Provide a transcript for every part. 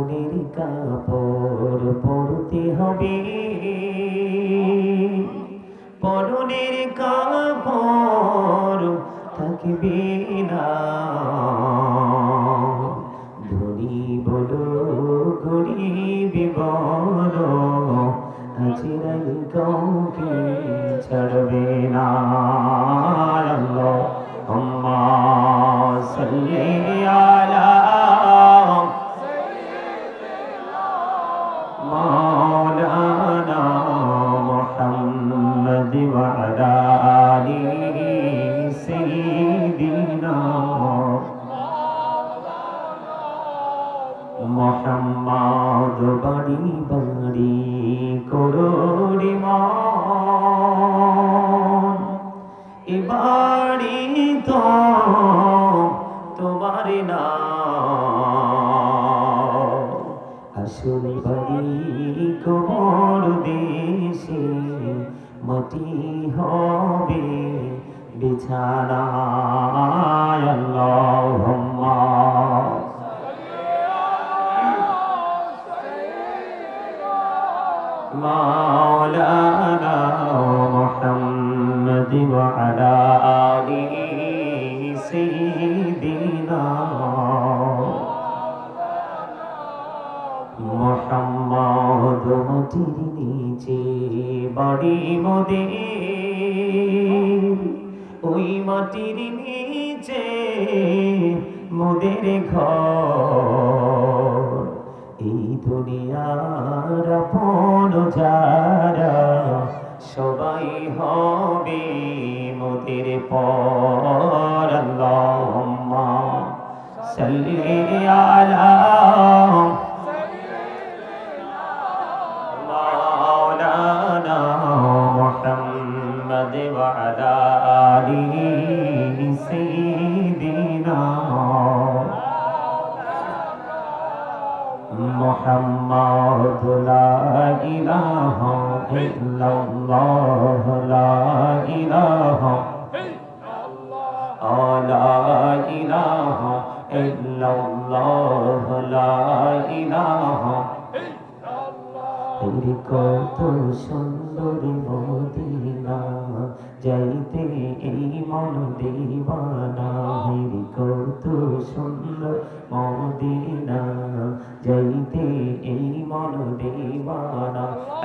কাফনের কাপড় পড়তে হবে। পরনের কাপড় থাকবে না। ধনী বলো, গরিব বলো কাউকে ছাড়বে না। সাল্লি মোহাম্মদ বাড়ি বাড়ি করোড়ি এ বাড়ি তো তোমার না আসল বাড়ি কবর দেশে মাটি হবে বিছানা আল্লাহুম্মা। مولانا محمد وعلى آله سيدنا মোহাম্মদ মাটির নিচে বাড়ি মোদের ওই মাটির নিচে মোদের ঘর এই দুনিয়ার আপন যারা সবাই হবে মোদের পর আল্লাহ সাল্লি আলা محمد لا إله إلا الله لا إله لا إله إلا الله لا إله এর কত সুন্দর মদিনা যাইতে এই মন দিবানা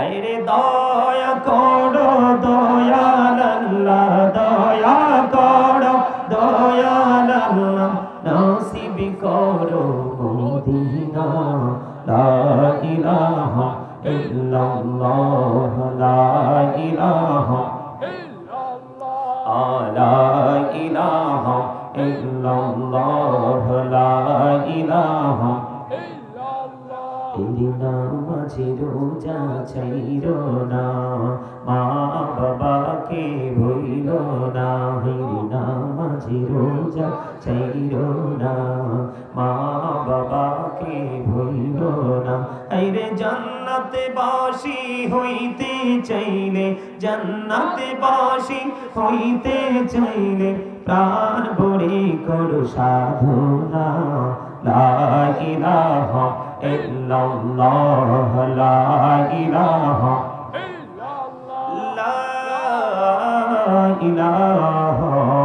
আরে দয়া করো, দয়াল আল্লাহ, দয়া করো, দয়াল আল্লাহ, নসিব করো মদিনা, লা ইলাহা ইল্লাল্লাহ, লা ইলাহা লা ইলাহা ইল্লাল্লাহ, লা ইলাহা এলিনা মাঝে রোজা চাইর না মা বাবাকে আইরে জান্নাতে বাসি হইতে চাইলে জান্নাতে বাসি হইতে চাইলে প্রাণ ভরে করো সাধনা। লা ইলাহা ইল্লাল্লাহ, লা ইলাহা ইল্লাল্লাহ। লা ইলাহা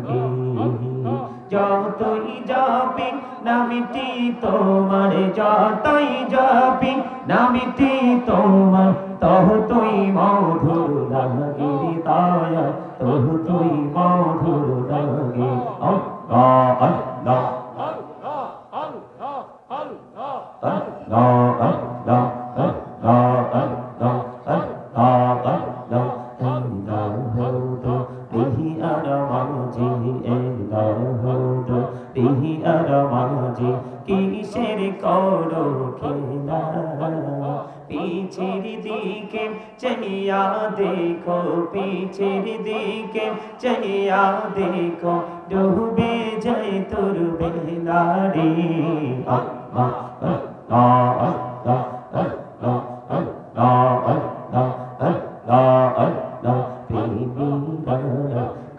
আগে যতই যাবি নামিটি তোমার যতই যাবি নামিটি তোমার তহ তুই মধুর লাগে তায়া তহ তুই যে কিসের করো খেলা? পিছের দিকে চাহিয়া দেখো, পিছের দিকে চাহিয়া দেখো, ডুবে যায় তোর বেলা রে।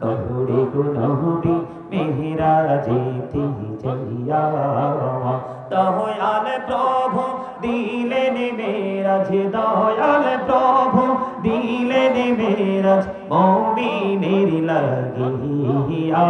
কহরে গুণহরে মেহরা যেতে যাইয়া দয়াল প্রভু দিলেন মেরাজ দয়াল প্রভু দিলেন মেরাজ মৌমিনের লাগিয়া